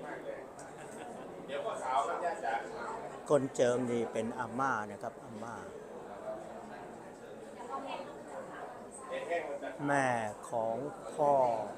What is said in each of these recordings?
เอียดมากเลยเดี๋ยวก็ขาวครับย่าจ๋าคนเจิมนี่เป็นอาม่านะครับอาม่าเอ็นแห้งมันจะแม่ของพ่อ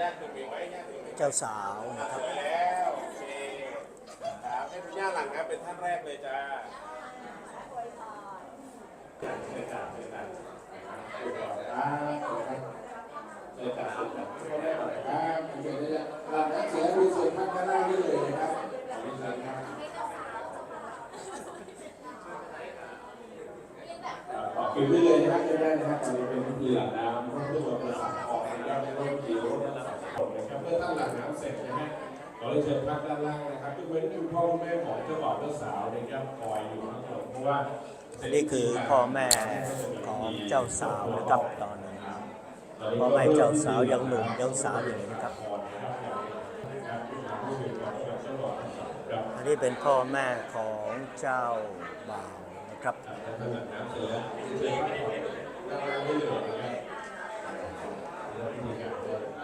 ย่าคือมีไว้ย่าคือมีเจ้าสาวนะครับสวยแล้วโอเคครับให้คุณย่าหลังครับเป็นท่านแรกเลยจ้าเชิญครับเชิญครับ เชิญครับเชิญครับเชิญครับเชิญเชิญได้หลังนักเสียดูส่วนข้างหน้านี่เลยนะครับขอบคุณครับขอบคุณได้เลยนะครับจะได้นะครับตอนนี้เป็นพิธีหลังน้ำเพื่อประสานออกนะครับในร่มจีโร่นะครับเพื่อตั้งหลังน้ำเสร็จนะฮะเราเลยเชิญพักด้านล่างนะครับยกเว้นคุณพ่อคุณแม่ของเจ้าบ่าวเจ้าสาวนะครับคอยอยู่ข้างบนเพราะว่านนี้คือพ่อแม่ของเจ้าสาวนะครับตอนนี้ พ่อแม่เจ้าสาวยังหนุ่มยังสาวอยู่เลยนะครับ อันนี้เป็นพ่อแม่ของเจ้าบ่าวนะครับ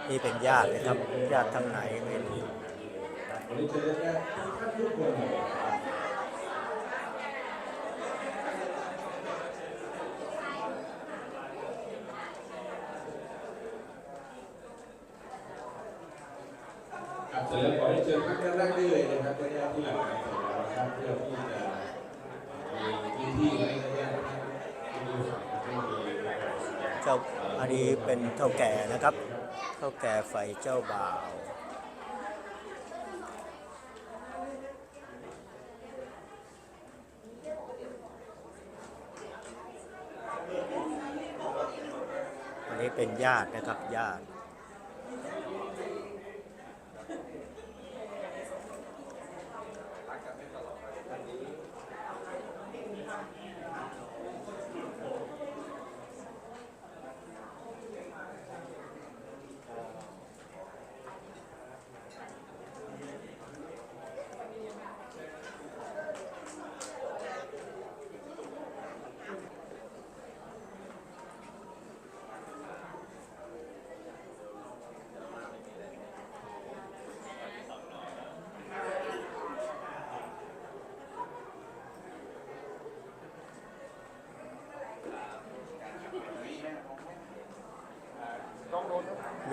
นี่เป็นญาตินะครับญาติทางไหนไม่รู้ วันนี้เจอแค่ท่านทุกคนเลยค ร็จแล้วขอให้เชิญท่านแรกได้เลยนะครับญาติที่หลังไหนเสร็จแล้วนะครับเพื่อที่จะมีที่ที่ให้ญาติที่มีฝั่งที่มีเจ้าอันนี้เป็นเท่าแก่นะครับเท่าแก่ไฟเจ้าบ่าวอันนี้เป็นญาตินะครับญาติ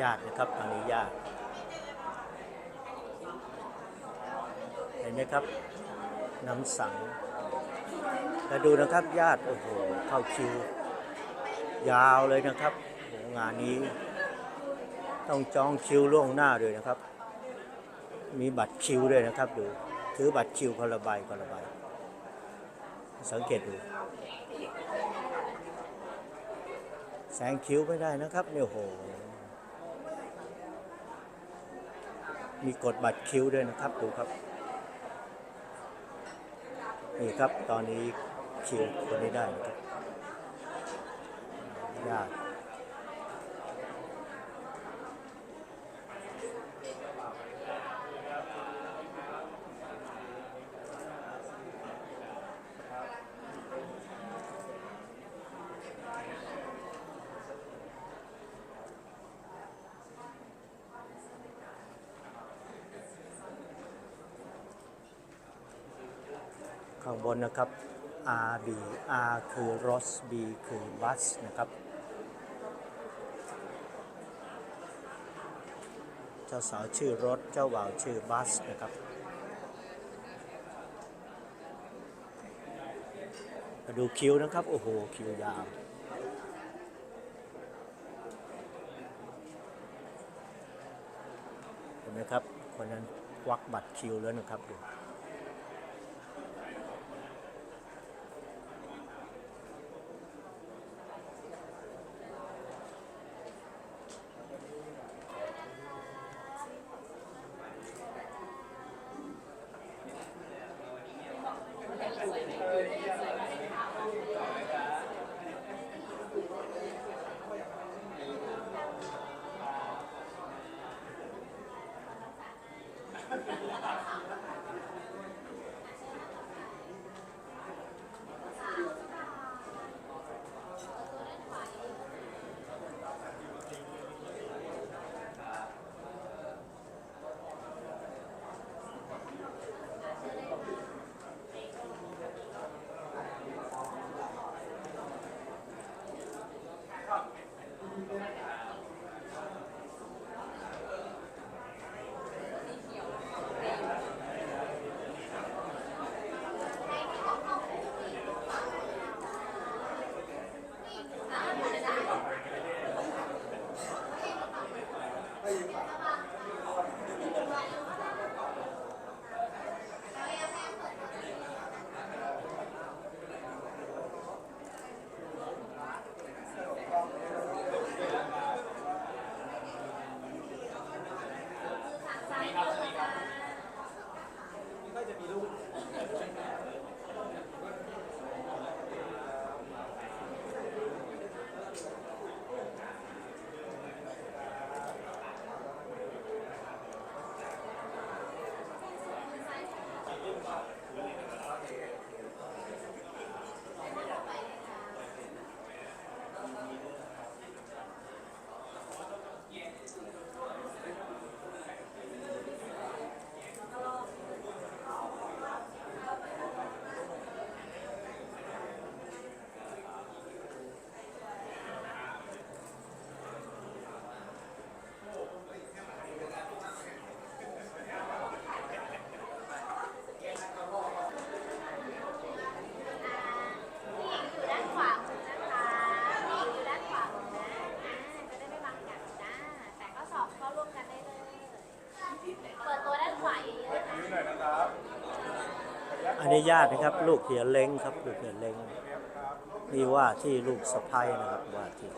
ญาตินะครับตอนนี้ญาติเห็นไหมครับ น้ำสังแต่ดูนะครับญาติโอ้โหเข้าคิวยาวเลยนะครับงานนี้ ต้องจองคิวล่วงหน้าด้วยนะครับ มีบัตรคิวด้วยนะครับดูถือบัตรคิวคนละใบคนละใบสังเกตดู แสงคิวไม่ได้นะครับเนี่ยโอ้โห มีกดบัตรคิ้วด้วยนะครับดูครับนี่ครับตอนนี้คิวคนนี้ได้นะครับยาก ข้างบนนะครับ R B R คือ Ross B คือ Bus นะครับ เจ้าสาวชื่อรถ เจ้าบ่าวชื่อบัสนะครับมาดูคิวนะครับ โอ้โห คิวยาวเห็นไหมครับ คนนั้นควักบัตรคิวแล้วนะครับดู อันนี้ญาตินะครับ ลูกเหียเล้งครับ ลูกเหียเล้งนี่ว่าที่ลูกสะพ้ายนะครับว่าที่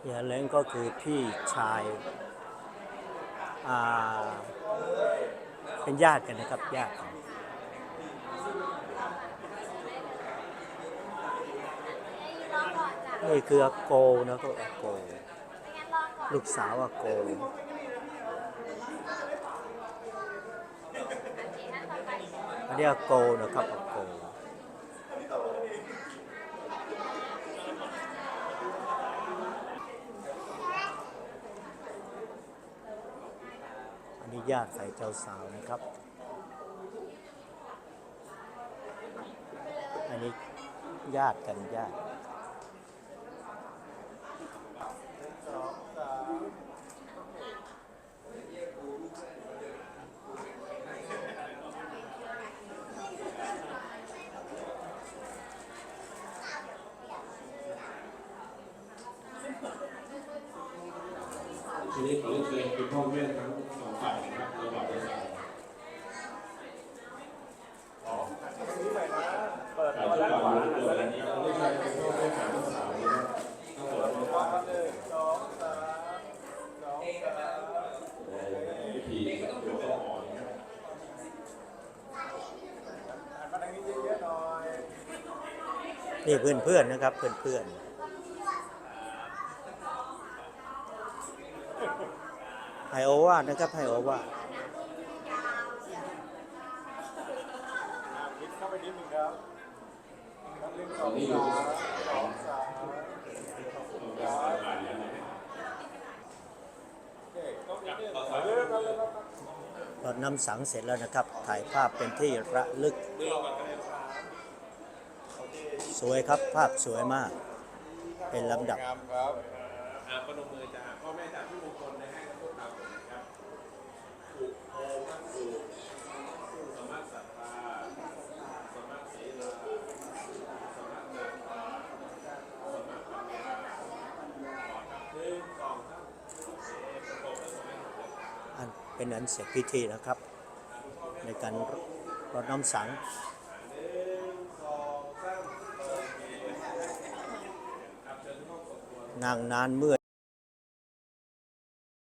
เหียเล้งก็คือพี่ชายอ่าเป็นญาติกันนะครับญาติกันให้ยืนรอก่อนจ้ะนี่คืออาโกนะก็อาโก้ลูกสาวอาโก โอเคท่านต่อไป เรียกโกนะครับโกอันนี้ญาติฝ่ายเจ้าสาวนะครับ อันนี้ญาติกันญาติ สองสาม ทีนี้ขอเรียนเชิญคุณพ่อแม่ทั้งสองฝ่ายนะครับระหว่างประสานนี้ใหม่นะเปิดฝ่ายตัวที่ด้านก่อนขวารู้ตัวนี้เราไม่ใช่เป็นพ่อแม่ฝ่ายลูกสาวนะครับทั้งหมดทั้งวาฝ่าหนึ่งสองสามสองสามวิธีตัวก็อ่อนนะครับหันมาทางนี้เยอะๆหน่อย นี่เพื่อนเพื่อนๆนะครับ เพื่อนเพื่อนๆไฮโอ วาดนะครับไฮโอวาดคิดเข้าไปนิดหนึ่งครับหนึ่งสตออนงนี้อามสองสามต้องการสายงานแล้วาเรื่องกันเรับรดน้ำสังเสร็จแล้วนะครับ ถ่ายภาพเป็นที่ระลึก สวยครับภาพสวยมาก เป็นลำดับ งามครับอ่าพนมมือจ้าพ่อแม่จ้าพี่มงคลนะให้ อันเคประกอบด้วยสมัยหนึ่งอันเป็นอันเสร็จพิธีนะครับ ในการรดน้ำสังหนึ่งสองสามโอเคครับเชิญทุกห้องส่งตัวนางนานเมื่อ